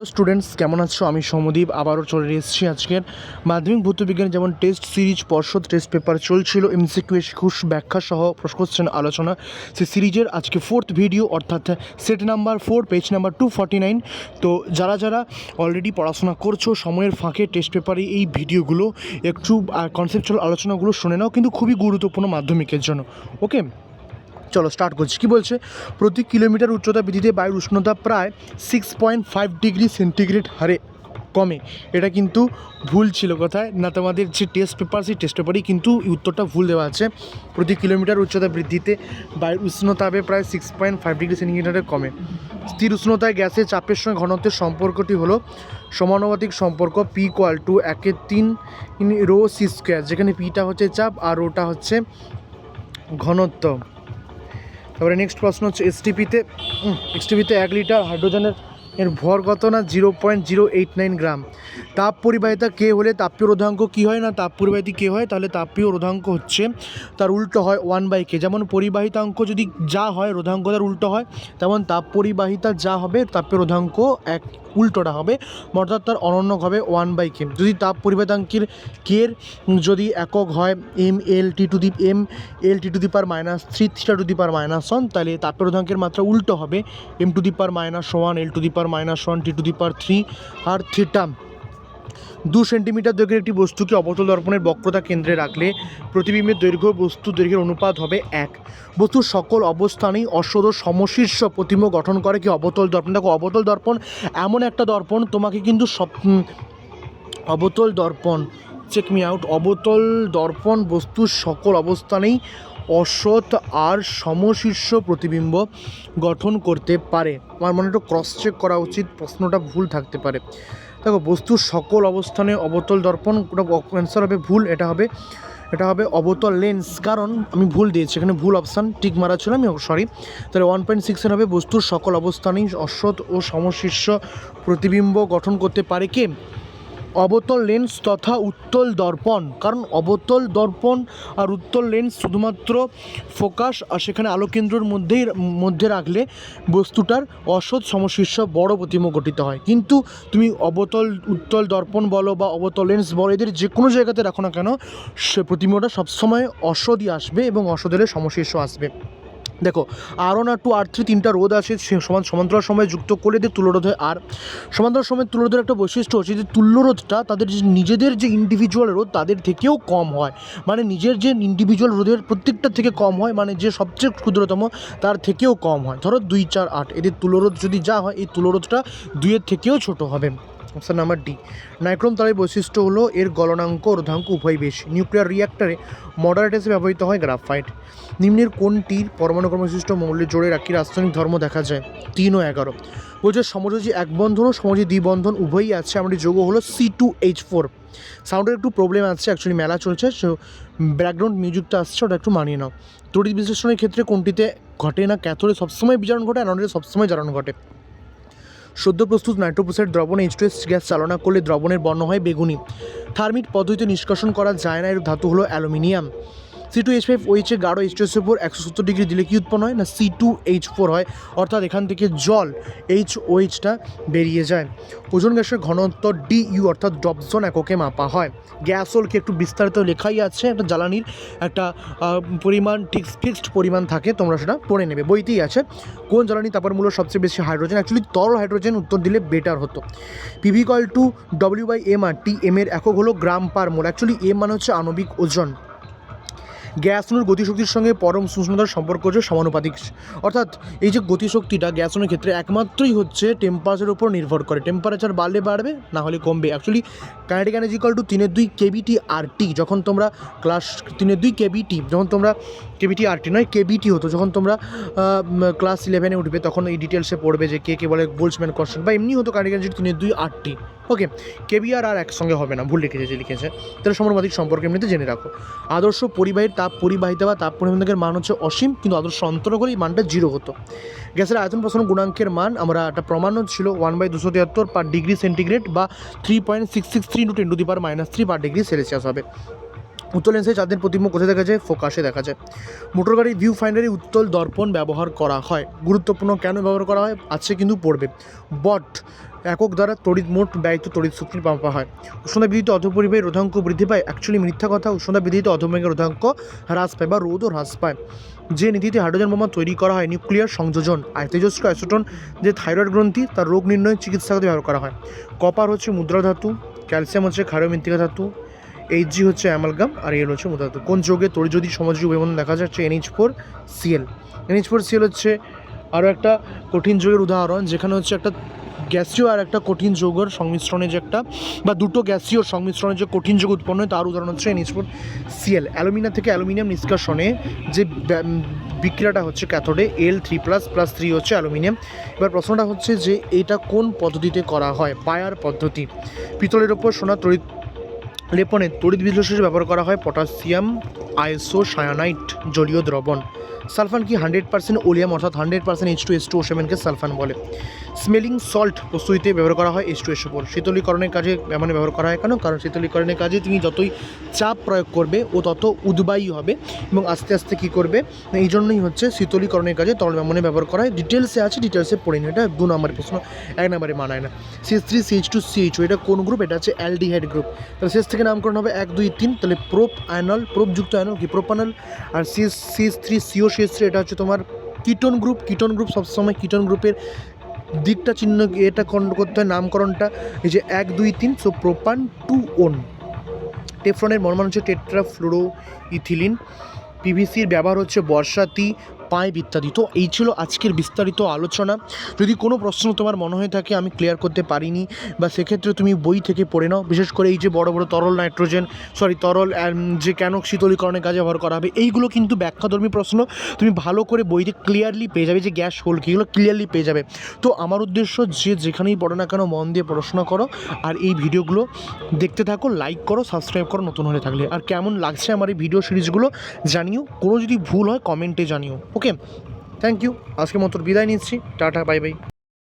Students কেমন আছো? আমি সমদীপ, আবারও চলে এসেছি আজকের মাধ্যমিক ভৌতবিজ্ঞান যেমন টেস্ট সিরিজ পর্ষদ টেস্ট পেপার চলছিল এমসিকিউ ঘুষ ব্যাখ্যা সহ কোশ্চেন আলোচনা। সে সিরিজের আজকে ফোর্থ ভিডিও অর্থাৎ set number four page number two forty nine তো যারা যারা অলরেডি পড়াশোনা করছ, সময়ের ফাঁকে টেস্ট পেপারে এই ভিডিওগুলো একটু কনসেপচুয়াল আলোচনাগুলো শুনে নাও, কিন্তু খুবই গুরুত্বপূর্ণ মাধ্যমিকের জন্য। ওকে চলো স্টার্ট করছি। কী বলছে? প্রতি কিলোমিটার উচ্চতা বৃদ্ধিতে বায়ুর উষ্ণতা প্রায় six point five degree centigrade হারে কমে। এটা কিন্তু ভুল ছিল কথায়। না, তোমাদের যে টেস্ট পেপার সেই টেস্ট পেপারই কিন্তু উত্তরটা ভুল দেওয়া আছে। প্রতি কিলোমিটার উচ্চতা বৃদ্ধিতে বায়ুর উষ্ণতা প্রায় সিক্স পয়েন্ট ফাইভ ডিগ্রি সেন্টিগ্রেডে কমে। স্থির উষ্ণতায় গ্যাসের চাপের সঙ্গে ঘনত্বের সম্পর্কটি হলো সমানুপাতিক সম্পর্ক পি কোয়াল টু একে তিন রো সি স্কোয়ার যেখানে পিটা হচ্ছে চাপ আর ওটা হচ্ছে ঘনত্ব। তারপরে নেক্সট প্রশ্ন হচ্ছে এসটিপিতে এসটিপিতে এক লিটার হাইড্রোজেনের এর ভর কত না? Zero point zero eight nine gram. তাপ পরিবাহিতা কে হলে? তাপীয় রোধাঙ্ক কী হয় না? তাপ পরিবাহিতা কে হয়? তাহলে তাপীয় রোধাঙ্ক হচ্ছে তার উল্টো হয় ওয়ান বাই কে। যেমন পরিবাহিতাঙ্ক যদি যা হয়, রোধাঙ্ক তার উল্টো হয়, তেমন তাপ পরিবাহিতা যা হবে, তাপীয় রোধাঙ্ক এক উল্টোটা হবে, অর্থাৎ তার অনন্যক হবে ওয়ান বাই কে। যদি তাপ পরিবাহিতাঙ্কের কের যদি একক হয়, M, L, T to the, M, L, T to the power minus three, থ্রিটা to the power minus one, তাহলে তাপের রোধাঙ্কের মাত্রা উল্টো হবে, M to the power minus one, L to the power minus one T to the power three আর থ্রিটা দু centimetre দৈর্ঘ্যের একটি বস্তুকে অবতল দর্পণের বক্রতা কেন্দ্রে রাখলে প্রতিবিম্বের দৈর্ঘ্য বস্তু দৈর্ঘ্যের অনুপাত হবে এক। বস্তুর সকল অবস্থানেই অসদ সমশীর্ষ প্রতিম্ব গঠন করে কি অবতল দর্পণ। দেখো, অবতল দর্পণ এমন একটা দর্পণ, তোমাকে কিন্তু সব অবতল দর্পণ চেক মি আউট অবতল দর্পণ বস্তুর সকল অবস্থানেই অসৎ আর সমশীর্ষ প্রতিবিম্ব গঠন করতে পারে। আমার মনে একটু ক্রস চেক করা উচিত, প্রশ্নটা ভুল থাকতে পারে। দেখো বস্তুর সকল অবস্থানে অবতল দর্পণ অ্যান্সার হবে ভুল, এটা হবে এটা হবে অবতল লেন্স কারণ আমি ভুল দিয়েছি, এখানে ভুল অপশান টিক মারা ছিল আমি সরি তাহলে ওয়ান পয়েন্ট সিক্সের হবে, বস্তুর সকল অবস্থানেই অসৎ ও সমশীর্ষ প্রতিবিম্ব গঠন করতে পারে কে? অবতল লেন্স তথা উত্তল দর্পণ। কারণ অবতল দর্পণ আর উত্তল লেন্স শুধুমাত্র ফোকাস আর সেখানে আলোকেন্দ্রর মধ্যেই, মধ্যে রাখলে বস্তুটার অসৎ সমশীর্ষ বড় প্রতিবিম্ব গঠিত হয়। কিন্তু তুমি অবতল, উত্তল দর্পণ বলো বা অবতল লেন্স বলো, এদের যে কোনো জায়গাতে রাখো না কেন, সে প্রতিমাটা সবসময় অসদই আসবে এবং অসদের সমশীর্ষ আসবে। দেখো আর আর টু আর থ্রি তিনটা রোধ আছে সমান সমান্তরাল সময় যুক্ত করলে এদের তুল্যরোধ হয় আর সমান্তরাল সময় তুল্যরোধের একটা বৈশিষ্ট্য হচ্ছে যে তুল্যরোধটা তাদের যে নিজেদের যে ইন্ডিভিজুয়াল রোধ তাদের থেকেও কম হয়। মানে নিজের যে ইন্ডিভিজুয়াল রোধের প্রত্যেকটা থেকে কম হয় মানে যে সবচেয়ে ক্ষুদ্রতম তার থেকেও কম হয়। ধরো দুই, চার, আট, এদের তুলরোধ যদি যা হয়, এই তুলরোধটা দুইয়ের থেকেও ছোট হবে। Option number D. নাইক্রোম তারের বৈশিষ্ট্য হলো এর গলনাঙ্ক রোধাঙ্ক উভয় বেশি। নিউক্লিয়ার রিয়াক্টরে মডারেট হিসেবে ব্যবহৃত হয় গ্রাফাইট নিম্নের কোনটির পরমাণু কর্মবিশিষ্ট মৌলের জোরে রাখি রাসায়নিক ধর্ম দেখা যায়। তিন ও এগারো। বলছে সমযোজী এক বন্ধন ও সমযোজী দ্বিবন্ধন উভয়ই আছে। আমাদের যোগ হলো সি টু এইচ ফোর সাউন্ডের একটু প্রবলেম আছে অ্যাকচুয়ালি মেলা চলছে সো ব্যাকগ্রাউন্ড মিউজিকটা আসছে, ওটা একটু মানিয়ে নাও। তড়িৎ বিশ্লেষণের ক্ষেত্রে কোনটিতে ঘটে না ক্যাথোডে সবসময় বিজারণ ঘটে অ্যানোডে সবসময় জারণ ঘটে। সদ্য প্রস্তুত নাইট্রোপ্রোসাইড দ্রবণে এইচ গ্যাস চালনা করলে দ্রবণের বর্ণ হয় বেগুনি। থার্মিট পদ্ধতিতে নিষ্কাশন করা যায় না, এর ধাতু হলো aluminium. C two H five ওইচে গাঢ় এইচ টুএসের উপর একশো সত্তর ডিগ্রি দিলে কি উৎপন্ন হয়? না সি টু এইচ ফোর হয়। অর্থাৎ এখান থেকে জল এইচ ওইচটা বেরিয়ে যায়। ওজন গ্যাসের ঘনত্ব ডি ইউ অর্থাৎ ডবজন এককে মাপা হয়। গ্যাসোলকে একটু বিস্তারিত লেখাই আছে। একটা জ্বালানির একটা পরিমাণ, ঠিক, ফিক্সড পরিমাণ থাকে, তোমরা সেটা পড়ে নেবে। বইতেই আছে। কোন জ্বালানি তাপের মূল্য সবচেয়ে বেশি হাইড্রোজেন? অ্যাকচুয়ালি তরল হাইড্রোজেন উত্তর দিলে বেটার হতো। PV call to W by M R T M এর একক হলো gram per mole. Actually M মানে হচ্ছে আণবিক ওজন। গ্যাস অণুর গতিশক্তির সঙ্গে পরম উষ্ণতার সম্পর্ক হচ্ছে সমানুপাতিক। অর্থাৎ এই যে গতিশক্তিটা গ্যাস ক্ষেত্রে একমাত্রই হচ্ছে টেম্পারেচারের উপর নির্ভর করে। টেম্পারেচার বাড়লে বাড়বে, না হলে কমবে। Actually kinetic energy equal to তিনের দুই কেবিটি আর টি যখন তোমরা ক্লাস তিনের দুই কেবিটি যখন তোমরা কেবিটি আর টি নয় কেবিটি হতো, যখন তোমরা ক্লাস ইলেভেনে উঠবে, তখন এই ডিটেলসে পড়বে যে কে কে বলে বোলসম্যান কোশ্চেন বা এমনি হতো কাইনেটিক এনার্জি তিনের দুই আর টি ওকে কেবিআর আর একসঙ্গে হবে না, ভুল লিখেছে, যে লিখেছে। তাহলে সমানুপাতিক সম্পর্কে এমনিতে জেনে রাখো। আদর্শ পরিবাহীর তাপ পরিবাহিতা বা তাপ পরিবহনের মান হচ্ছে অসীম, কিন্তু আদর্শ অন্তর করে এই মানটা জিরো হতো। গ্যাসের আয়তন প্রসারণ গুণাঙ্কের মান, আমরা একটা প্রমাণও ছিল ওয়ান বাই দুশো তিয়াত্তর পার ডিগ্রি সেন্টিগ্রেড বা three point six six three to ten to the power minus three per degree Celsius হবে। উত্তল লেন্সে চাঁদের প্রতিবিম্ব কোথায় দেখা যায়, ফোকাসে দেখা যায়। মোটর গাড়ির ভিউ ফাইন্ডারে উত্তল দর্পণ ব্যবহার করা হয়। গুরুত্বপূর্ণ কেন ব্যবহার করা হয়, আছে কিন্তু পড়বে। বট, একক দ্বারা তড়িৎ মোট ব্যয়িত তড়িৎ শক্তি মাপা হয়। উষ্ণতা বৃদ্ধিতে অধপরিবাহী রোধাঙ্ক বৃদ্ধি পায়। অ্যাকচুয়ালি মিথ্যা কথা, উষ্ণতা বৃদ্ধিতে অধপরিবাহী রোধাঙ্ক হ্রাস পায় বা রোধও হ্রাস পায়। যে নীতিতে হাইড্রোজেন বোমা তৈরি করা হয়, নিউক্লিয়ার সংযোজন আর তেজস্ক্র অ্যাসোটন যে থাইরয়েড গ্রন্থি, তার রোগ নির্ণয় চিকিৎসাতে ব্যবহার করা হয়। কপার হচ্ছে মুদ্রা ধাতু, ক্যালসিয়াম হচ্ছে ক্ষারীয় মৃত্তিকা ধাতু এইচ জি হচ্ছে অ্যামালগাম আর এল হচ্ছে মুদ্রা ধাতু কোন যোগে তড়িৎ সমাজযোগ এবং দেখা যাচ্ছে NH four CL NH four CL হচ্ছে আরও একটা কঠিন যোগের উদাহরণ, যেখানে হচ্ছে একটা গ্যাসীয় আর একটা কঠিন যৌগের সংমিশ্রণে যে একটা, বা দুটো গ্যাসীয় সংমিশ্রণে যে কঠিন যোগ উৎপন্ন হয়, তার উদাহরণ হচ্ছে এনএইচ ফোর সিএল অ্যালুমিনিয়াম থেকে অ্যালুমিনিয়াম নিষ্কাশনে যে বিক্রিয়াটা হচ্ছে ক্যাথোডে L three plus plus three হচ্ছে অ্যালুমিনিয়াম। এবার প্রশ্নটা হচ্ছে যে এটা কোন পদ্ধতিতে করা হয়? পায়ার পদ্ধতি। পিতলের ওপর সোনা তড়িৎ লেপনে তড়িৎ বিশ্লেষণে ব্যবহার করা হয় পটাশিয়াম, আইসো, সায়ানাইট, জলীয় দ্রবণ। সালফান কি হান্ড্রেড পার্সেন্ট ওলিয়াম, অর্থাৎ hundred percent H two S two সেভেনকে সালফান বলে? স্মেলিং সল্ট প্রস্তুতিতে ব্যবহার করা হয় এস টু এস ওপর। শীতলীকরণের কাজে মানে ব্যবহার করা হয়। কেন? কারণ শীতলীকরণের কাজে তুমি যতই চাপ প্রয়োগ করবে, ও তত উদ্বায়ী হবে এবং আস্তে আস্তে কী করবে? এই জন্যই হচ্ছে শীতলীকরণের কাজে তরল ব্যবহারে ব্যবহার করা হয়। ডিটেলসে আছে ডিটেলসে পড়ে নিই এটা দু নম্বরের প্রশ্ন, এক নম্বরে মানায় না। CS three CH two CH এটা কোন গ্রুপ এটা হচ্ছে অ্যালডিহাইড গ্রুপ তাহলে শেষ থেকে নামকরণ হবে এক, দুই, তিন। তাহলে প্রোপ আয়নল প্রোপযুক্ত আয়নল কি প্রোপানল আর C S C S three C O C S three এটা হচ্ছে তোমার কিটন গ্রুপ কিটন গ্রুপ সবসময় কিটন গ্রুপের দিকটা চিহ্ন এটা করতে হয়, নামকরণটা। এই যে এক, দুই, তিন সো প্রোপান টু ওন টেফ্রনের মর্মান হচ্ছে টেট্রা ফ্লোরো ইথিলিন পিভিসির ব্যবহার হচ্ছে বর্ষাতি। পাইপ ইত্যাদি তো এই ছিল আজকের বিস্তারিত আলোচনা। যদি কোনো প্রশ্ন তোমার মনে হয়ে থাকে, আমি ক্লিয়ার করতে পারিনি, বা সেক্ষেত্রে তুমি বই থেকে পড়ে নাও। বিশেষ করে এই যে বড় বড় তরল নাইট্রোজেন সরি তরল যে কেন শীতলীকরণের কাজে ব্যবহার করা হবে, এইগুলো কিন্তু ব্যাখ্যাধর্মী প্রশ্ন। তুমি ভালো করে বইতে ক্লিয়ারলি পেয়ে যাবে, যে গ্যাস হোল কী, এগুলো ক্লিয়ারলি পেয়ে যাবে। তো আমার উদ্দেশ্য যে যেখানেই পড়ো না কেন, মন দিয়ে পড়াশোনা করো, আর এই ভিডিওগুলো দেখতে থাকো লাইক করো সাবস্ক্রাইব করো, নতুন হয়ে থাকলে। আর কেমন লাগছে আমার এই ভিডিও সিরিজগুলো জানিও। কোনো যদি ভুল হয় কমেন্টে জানিও। ওকে থ্যাংক ইউ আজকের মতো বিদায় নিচ্ছি। Tata bye bye